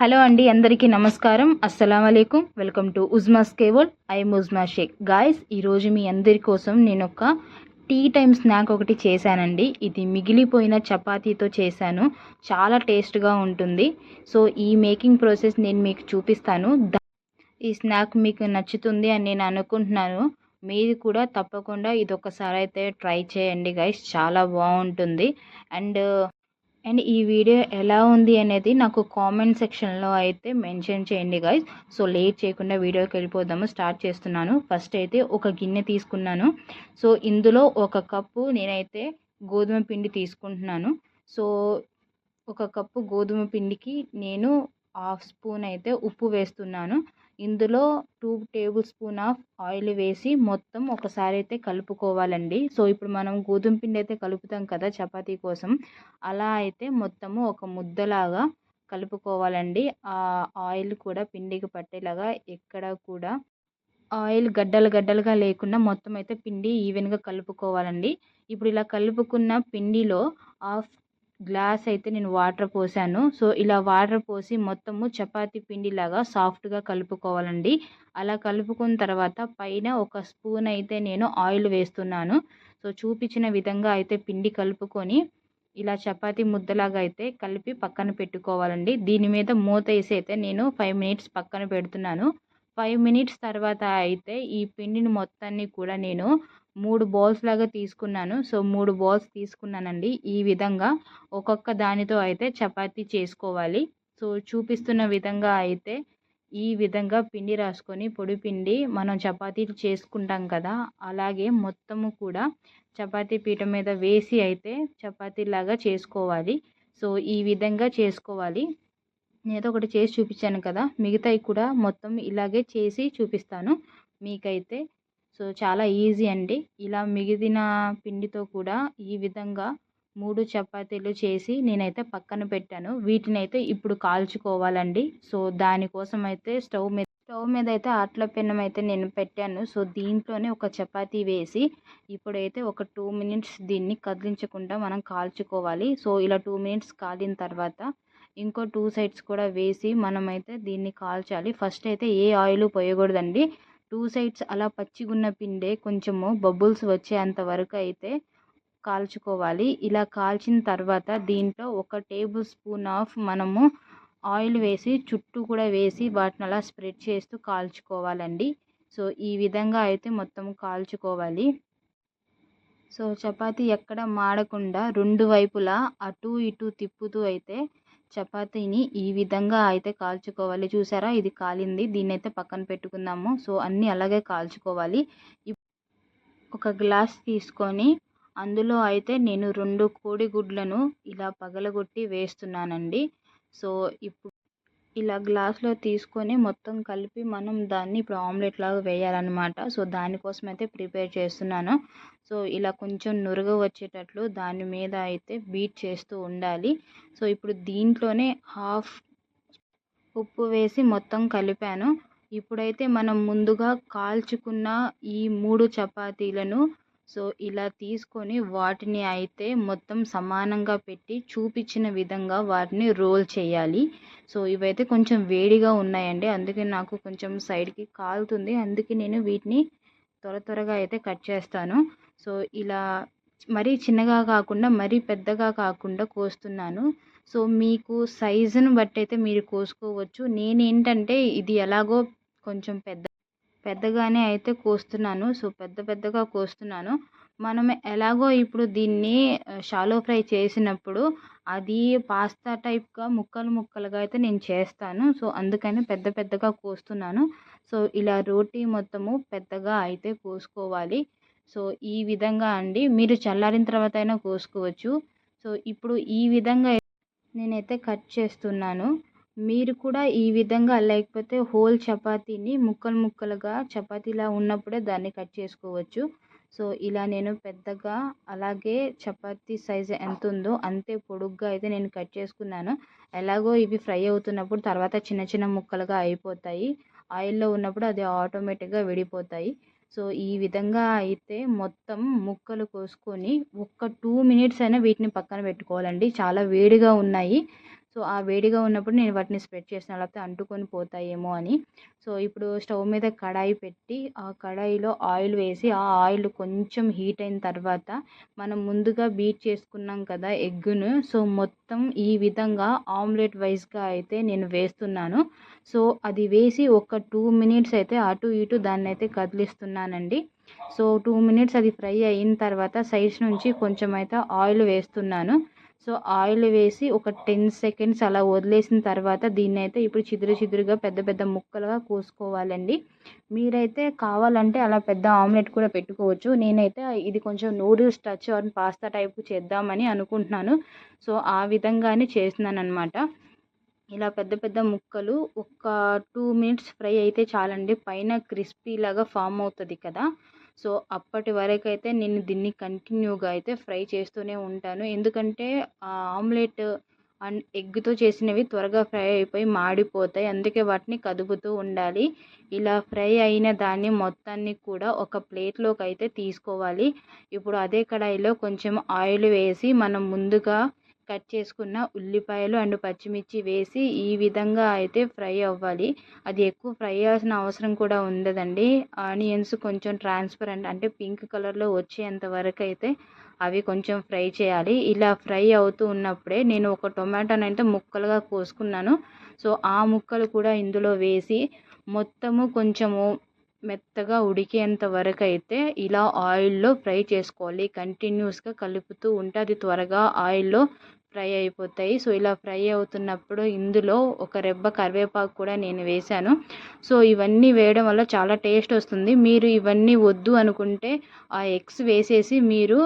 Hello అండి అందరికీ నమస్కారం. అస్సలం అయికం వెల్కమ్ టు ఉజ్మాస్ కేవల్ ఐఎమ్ ఉజ్మా షేక్. గాయస్ ఈరోజు మీ అందరి కోసం నేను ఒక టీ టైమ్ స్నాక్ ఒకటి చేశానండి. ఇది మిగిలిపోయిన చపాతీతో చేశాను. చాలా టేస్ట్గా ఉంటుంది. సో ఈ మేకింగ్ ప్రాసెస్ నేను మీకు చూపిస్తాను. ఈ స్నాక్ మీకు నచ్చుతుంది అని నేను అనుకుంటున్నాను. మీరు కూడా తప్పకుండా ఇది ఒకసారి అయితే ట్రై చేయండి గైస్ చాలా బాగుంటుంది. అండ్ అండ్ ఈ వీడియో ఎలా ఉంది అనేది నాకు కామెంట్ సెక్షన్లో అయితే మెన్షన్ చేయండి గైస్ సో లేట్ చేయకుండా వీడియోకి వెళ్ళిపోదాము. స్టార్ట్ చేస్తున్నాను. ఫస్ట్ అయితే ఒక గిన్నె తీసుకున్నాను. సో ఇందులో ఒక కప్పు నేనైతే గోధుమ పిండి తీసుకుంటున్నాను. సో ఒక కప్పు గోధుమ పిండికి నేను హాఫ్ స్పూన్ అయితే ఉప్పు వేస్తున్నాను. ఇందులో two table spoon of oil వేసి మొత్తం ఒకసారి అయితే కలుపుకోవాలండి. సో ఇప్పుడు మనం గోధుమ పిండి అయితే కలుపుతాం కదా చపాతీ కోసం. అలా అయితే మొత్తము ఒక ముద్దలాగా కలుపుకోవాలండి. ఆ ఆయిల్ కూడా పిండికి పట్టేలాగా ఎక్కడ కూడా ఆయిల్ గడ్డలు గడ్డలుగా లేకుండా మొత్తం అయితే పిండి ఈవెన్గా కలుపుకోవాలండి. ఇప్పుడు ఇలా కలుపుకున్న పిండిలో హాఫ్ గ్లాస్ అయితే నేను వాటర్ పోసాను. సో ఇలా వాటర్ పోసి మొత్తము చపాతీ పిండిలాగా సాఫ్ట్గా కలుపుకోవాలండి. అలా కలుపుకున్న తర్వాత పైన ఒక స్పూన్ అయితే నేను ఆయిల్ వేస్తున్నాను. సో చూపించిన విధంగా అయితే పిండి కలుపుకొని ఇలా చపాతీ ముద్దలాగా అయితే కలిపి పక్కన పెట్టుకోవాలండి. దీని మీద మూత వేసి అయితే నేను ఫైవ్ మినిట్స్ పక్కన పెడుతున్నాను. ఫైవ్ మినిట్స్ తర్వాత అయితే ఈ పిండిని మొత్తాన్ని కూడా నేను మూడు బాల్స్ లాగా తీసుకున్నాను. సో మూడు బాల్స్ తీసుకున్నానండి. ఈ విధంగా ఒక్కొక్క దానితో అయితే చపాతీ చేసుకోవాలి. సో చూపిస్తున్న విధంగా అయితే ఈ విధంగా పిండి రాసుకొని పొడి పిండి మనం చపాతీలు చేసుకుంటాం కదా! అలాగే మొత్తము కూడా చపాతీ పీట మీద వేసి అయితే చపాతీలాగా చేసుకోవాలి. సో ఈ విధంగా చేసుకోవాలి. నేను ఒకటి చేసి చూపించాను కదా! మిగతాయి కూడా మొత్తం ఇలాగే చేసి చూపిస్తాను. మీకైతే సో చాలా ఈజీ అండి. ఇలా మిగిలిన పిండితో కూడా ఈ విధంగా మూడు చపాతీలు చేసి నేనైతే పక్కన పెట్టాను. వీటిని అయితే ఇప్పుడు కాల్చుకోవాలండి. సో దానికోసం అయితే స్టవ్ మీద స్టవ్ మీద అయితే ఆట్ల పెన్నం అయితే నేను పెట్టాను. సో దీంట్లోనే ఒక చపాతీ వేసి ఇప్పుడైతే ఒక టూ మినిట్స్ దీన్ని కదిలించకుండా మనం కాల్చుకోవాలి. సో ఇలా టూ మినిట్స్ కాలిన తర్వాత ఇంకో టూ సైడ్స్ కూడా వేసి మనమైతే దీన్ని కాల్చాలి. ఫస్ట్ అయితే ఏ ఆయిల్ పోయకూడదండి. టూ సైడ్స్ అలా పచ్చిగున్న పిండే కొంచెము బబుల్స్ వచ్చేంత వరకు అయితే కాల్చుకోవాలి. ఇలా కాల్చిన తర్వాత దీంట్లో ఒక టేబుల్ స్పూన్ ఆఫ్ మనము ఆయిల్ వేసి చుట్టూ కూడా వేసి వాటిని అలా స్ప్రెడ్ చేస్తూ కాల్చుకోవాలండి. సో ఈ విధంగా అయితే మొత్తం కాల్చుకోవాలి. సో చపాతీ ఎక్కడ మాడకుండా రెండు వైపులా అటు ఇటు తిప్పుతూ అయితే చపాతీని ఈ విధంగా అయితే కాల్చుకోవాలి. చూసారా? ఇది కాలింది. దీన్ని అయితే పక్కన పెట్టుకుందాము. సో అన్నీ అలాగే కాల్చుకోవాలి. ఒక గ్లాస్ తీసుకొని అందులో అయితే నేను రెండు కోడిగుడ్లను ఇలా పగలగొట్టి వేస్తున్నానండి. సో ఇప్పుడు ఇలా గ్లాస్లో తీసుకొని మొత్తం కలిపి మనం దాన్ని ఇప్పుడు ఆమ్లెట్ లాగా వేయాలన్నమాట. సో దానికోసం అయితే ప్రిపేర్ చేస్తున్నాను. సో ఇలా కొంచెం నురుగ వచ్చేటట్లు దాని మీద అయితే బీట్ చేస్తూ ఉండాలి. సో ఇప్పుడు దీంట్లోనే హాఫ్ ఉప్పు వేసి మొత్తం కలిపాను. ఇప్పుడైతే మనం ముందుగా కాల్చుకున్న ఈ మూడు చపాతీలను సో ఇలా తీసుకొని వాటిని అయితే మొత్తం సమానంగా పెట్టి చూపించిన విధంగా వాటిని రోల్ చేయాలి. సో ఇవైతే కొంచెం వేడిగా ఉన్నాయండి. అందుకే నాకు కొంచెం సైడ్కి కాలుతుంది. అందుకే నేను వీటిని త్వర త్వరగా అయితే కట్ చేస్తాను. సో ఇలా మరీ చిన్నగా కాకుండా మరీ పెద్దగా కాకుండా కోస్తున్నాను. సో మీకు సైజును బట్టి అయితే మీరు కోసుకోవచ్చు. నేనేంటంటే ఇది ఎలాగో కొంచెం పెద్ద పెద్దగానే అయితే కోస్తున్నాను. సో పెద్ద పెద్దగా కోస్తున్నాను. మనం ఎలాగో ఇప్పుడు దీన్ని షాలో ఫ్రై చేసినప్పుడు అది పాస్తా టైప్గా ముక్కలు ముక్కలుగా అయితే నేను చేస్తాను. సో అందుకని పెద్ద పెద్దగా కోస్తున్నాను. సో ఇలా రోటీ మొత్తము పెద్దగా అయితే కోసుకోవాలి. సో ఈ విధంగా అండి. మీరు చల్లారిన తర్వాత అయినా కోసుకోవచ్చు. సో ఇప్పుడు ఈ విధంగా నేనైతే కట్ చేస్తున్నాను. మీరు కూడా ఈ విధంగా లేకపోతే హోల్ చపాతీని ముక్కలు ముక్కలుగా చపాతీలా ఉన్నప్పుడే దాన్ని కట్ చేసుకోవచ్చు. సో ఇలా నేను పెద్దగా అలాగే చపాతీ సైజ్ ఎంత ఉందో అంతే పొడుగ్గా అయితే నేను కట్ చేసుకున్నాను. ఎలాగో ఇవి ఫ్రై అవుతున్నప్పుడు తర్వాత చిన్న చిన్న ముక్కలుగా అయిపోతాయి. ఆయిల్లో ఉన్నప్పుడు అది ఆటోమేటిక్గా విడిపోతాయి. సో ఈ విధంగా అయితే మొత్తం ముక్కలు కోసుకొని ఒక్క టూ మినిట్స్ అయినా వీటిని పక్కన పెట్టుకోవాలండి. చాలా వేడిగా ఉన్నాయి. సో ఆ వేడిగా ఉన్నప్పుడు నేను వాటిని స్ప్రెడ్ చేసిన లేకపోతే అంటుకొని పోతాయేమో అని. సో ఇప్పుడు స్టవ్ మీద కడాయి పెట్టి ఆ కడాయిలో ఆయిల్ వేసి ఆ ఆయిల్ కొంచెం హీట్ అయిన తర్వాత మనం ముందుగా బీట్ చేసుకున్నాం కదా ఎగ్గును. సో మొత్తం ఈ విధంగా ఆమ్లెట్ వైజ్గా అయితే నేను వేస్తున్నాను. సో అది వేసి ఒక టూ మినిట్స్ అయితే అటు ఇటు దాన్ని అయితే కదిలిస్తున్నానండి. సో టూ మినిట్స్ అది ఫ్రై అయిన తర్వాత సైడ్స్ నుంచి కొంచెం అయితే ఆయిల్ వేస్తున్నాను. సో ఆయిల్ వేసి ఒక టెన్ సెకండ్స్ అలా వదిలేసిన తర్వాత దీన్ని అయితే ఇప్పుడు చిదురు చిదురుగా పెద్ద పెద్ద ముక్కలుగా కోసుకోవాలండి. మీరైతే కావాలంటే అలా పెద్ద ఆమ్లెట్ కూడా పెట్టుకోవచ్చు. నేనైతే ఇది కొంచెం noodles touch or pasta type చేద్దామని అనుకుంటున్నాను. సో ఆ విధంగానే చేస్తున్నాను అనమాట ఇలా పెద్ద పెద్ద ముక్కలు ఒక టూ మినిట్స్ ఫ్రై అయితే చాలండి. పైన క్రిస్పీ లాగా ఫామ్ అవుతుంది కదా. సో అప్పటి వరకు అయితే నేను దీన్ని కంటిన్యూగా అయితే ఫ్రై చేస్తూనే ఉంటాను. ఎందుకంటే ఆమ్లెట్ అండ్ ఎగ్తో చేసినవి త్వరగా ఫ్రై అయిపోయి మాడిపోతాయి. అందుకే వాటిని కదుపుతూ ఉండాలి. ఇలా ఫ్రై అయిన దాన్ని మొత్తాన్ని కూడా ఒక ప్లేట్లోకి అయితే తీసుకోవాలి. ఇప్పుడు అదే కడాయిలో కొంచెం ఆయిల్ వేసి మనం ముందుగా కట్ చేసుకున్న ఉల్లిపాయలు అండ్ పచ్చిమిర్చి వేసి ఈ విధంగా అయితే ఫ్రై అవ్వాలి. అది ఎక్కువ ఫ్రై అవ్వాల్సిన అవసరం కూడా ఉండదండి. ఆనియన్స్ కొంచెం ట్రాన్స్పరెంట్ అంటే పింక్ కలర్లో వచ్చేంత వరకు అయితే అవి కొంచెం ఫ్రై చేయాలి. ఇలా ఫ్రై అవుతూ ఉన్నప్పుడే నేను ఒక టొమాటోని అయితే ముక్కలుగా కోసుకున్నాను. సో ఆ ముక్కలు కూడా ఇందులో వేసి మొత్తము కొంచెము మెత్తగా ఉడికేంత వరకు అయితే ఇలా ఆయిల్లో ఫ్రై చేసుకోవాలి. కంటిన్యూస్గా కలుపుతూ ఉంటే అది త్వరగా ఆయిల్లో ఫ్రై అయిపోతాయి. సో ఇలా ఫ్రై అవుతున్నప్పుడు ఇందులో ఒక రెబ్బ కరివేపాకు కూడా నేను వేశాను. సో ఇవన్నీ వేయడం వల్ల చాలా టేస్ట్ వస్తుంది. మీరు ఇవన్నీ వద్దు అనుకుంటే ఆ ఎగ్స్ వేసేసి మీరు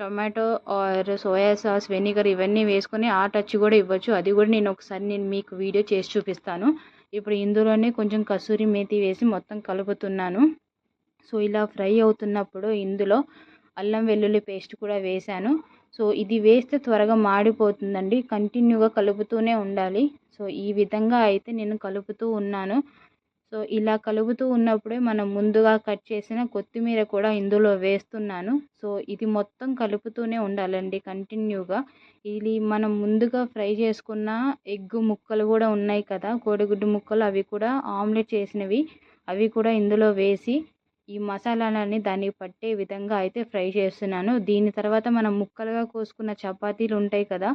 tomato or soya sauce vinegar ఇవన్నీ వేసుకొని ఆ టచ్ కూడా ఇవ్వచ్చు. అది కూడా నేను ఒకసారి నేను మీకు వీడియో చేసి చూపిస్తాను. ఇప్పుడు ఇందులోనే కొంచెం కసూరి మేతి వేసి మొత్తం కలుపుతున్నాను. సో ఇలా ఫ్రై అవుతున్నప్పుడు ఇందులో అల్లం వెల్లుల్లి పేస్ట్ కూడా వేశాను. సో ఇది వేస్తే త్వరగా మాడిపోతుందండి. కంటిన్యూగా కలుపుతూనే ఉండాలి. సో ఈ విధంగా అయితే నేను కలుపుతూ ఉన్నాను. సో ఇలా కలుపుతూ ఉన్నప్పుడే మనం ముందుగా కట్ చేసిన కొత్తిమీర కూడా ఇందులో వేస్తున్నాను. సో ఇది మొత్తం కలుపుతూనే ఉండాలండి కంటిన్యూగా ఇది మనం ముందుగా ఫ్రై చేసుకున్న ఎగ్ ముక్కలు కూడా ఉన్నాయి కదా కోడిగుడ్డు ముక్కలు అవి కూడా ఆమ్లెట్ చేసినవి అవి కూడా ఇందులో వేసి ఈ మసాలాలన్నీ దానికి పట్టే విధంగా అయితే ఫ్రై చేస్తున్నాను. దీని తర్వాత మనం ముక్కలుగా కోసుకున్న చపాతీలు ఉంటాయి కదా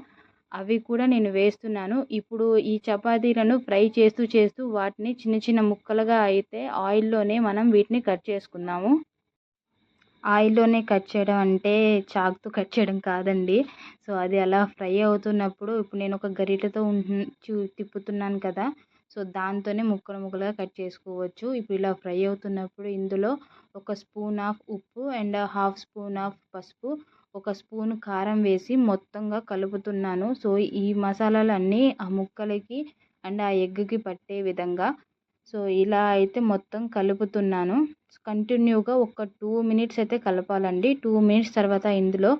అవి కూడా నేను వేస్తున్నాను. ఇప్పుడు ఈ చపాతీలను ఫ్రై చేస్తూ చేస్తూ వాటిని చిన్న చిన్న ముక్కలుగా అయితే ఆయిల్లోనే మనం వీటిని కట్ చేసుకుందాము. ఆయిల్లోనే కట్ చేయడం అంటే చాకుతో కట్ చేయడం కాదండి. సో అది అలా ఫ్రై అవుతున్నప్పుడు ఇప్పుడు నేను ఒక గరిటెతో చూ తిప్పుతున్నాను కదా. సో దాంతోనే ముక్కలు ముక్కలుగా కట్ చేసుకోవచ్చు. ఇప్పుడు ఇలా ఫ్రై అవుతున్నప్పుడు ఇందులో ఒక స్పూన్ ఆఫ్ ఉప్పు అండ్ హాఫ్ స్పూన్ ఆఫ్ పసుపు ఒక స్పూన్ కారం వేసి మొత్తంగా కలుపుతున్నాను. సో ఈ మసాలాలన్నీ ఆ ముక్కలకి అండ్ ఆ ఎగ్కి పట్టే విధంగా. సో ఇలా అయితే మొత్తం కలుపుతున్నాను. కంటిన్యూగా ఒక టూ మినిట్స్ అయితే కలపాలండి. టూ మినిట్స్ తర్వాత ఇందులో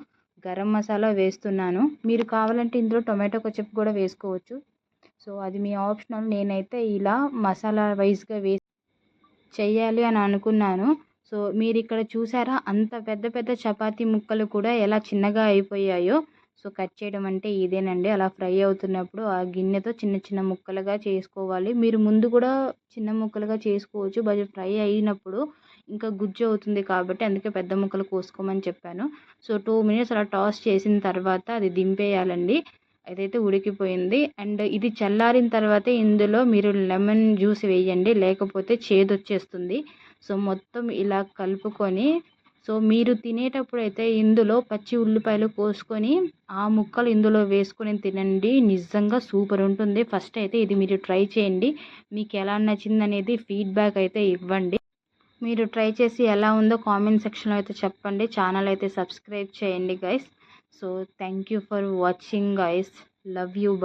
గరం మసాలా వేస్తున్నాను. మీరు కావాలంటే ఇందులో టొమాటో కొచ్చప్ కూడా వేసుకోవచ్చు. సో అది మీ ఆప్షనల్ నేనైతే ఇలా మసాలా వైజ్గా వేసి చెయ్యాలి అని అనుకున్నాను. సో మీరు ఇక్కడ చూసారా? అంత పెద్ద పెద్ద చపాతీ ముక్కలు కూడా ఎలా చిన్నగా అయిపోయాయో. సో కట్ చేయడం అంటే ఇదేనండి. అలా ఫ్రై అవుతున్నప్పుడు ఆ గిన్నెతో చిన్న చిన్న ముక్కలుగా చేసుకోవాలి. మీరు ముందు కూడా చిన్న ముక్కలుగా చేసుకోవచ్చు. బట్ ఫ్రై అయినప్పుడు ఇంకా గుజ్జు అవుతుంది కాబట్టి అందుకే పెద్ద ముక్కలు కోసుకోమని చెప్పాను. సో టూ మినిట్స్ అలా టాస్ చేసిన తర్వాత అది దింపేయాలండి. అదైతే ఉడికిపోయింది. అండ్ ఇది చల్లారిన తర్వాత ఇందులో మీరు లెమన్ జ్యూస్ వేయండి లేకపోతే చేదు వచ్చేస్తుంది సో మొత్తం ఇలా కలుపుకొని సో మీరు తినేటప్పుడు అయితే ఇందులో పచ్చి ఉల్లిపాయలు కోసుకొని ఆ ముక్కలు ఇందులో వేసుకొని తినండి. నిజంగా సూపర్ ఉంటుంది. ఫస్ట్ అయితే ఇది మీరు ట్రై చేయండి. మీకు ఎలా నచ్చింది అనేది ఫీడ్బ్యాక్ అయితే ఇవ్వండి. మీరు ట్రై చేసి ఎలా ఉందో కామెంట్ సెక్షన్లో అయితే చెప్పండి. ఛానల్ అయితే సబ్స్క్రైబ్ చేయండి guys. So thank you for watching guys. Love you. Bye